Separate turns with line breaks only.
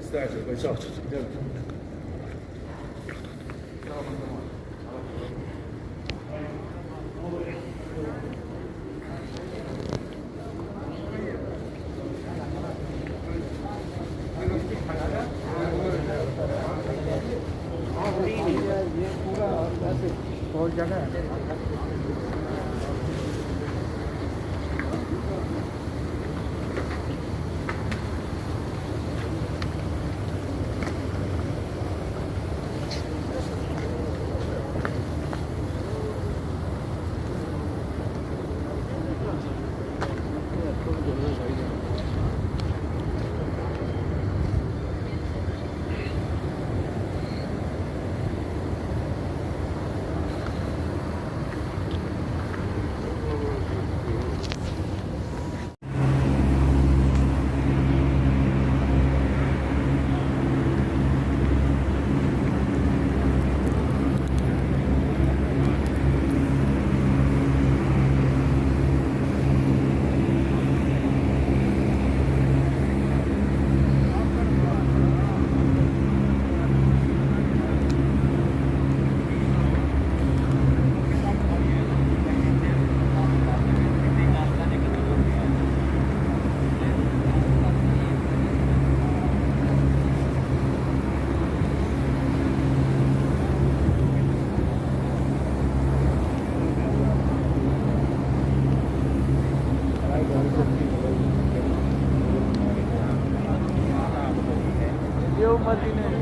استعجل بيصوت
Gol gene. ও মদিনায়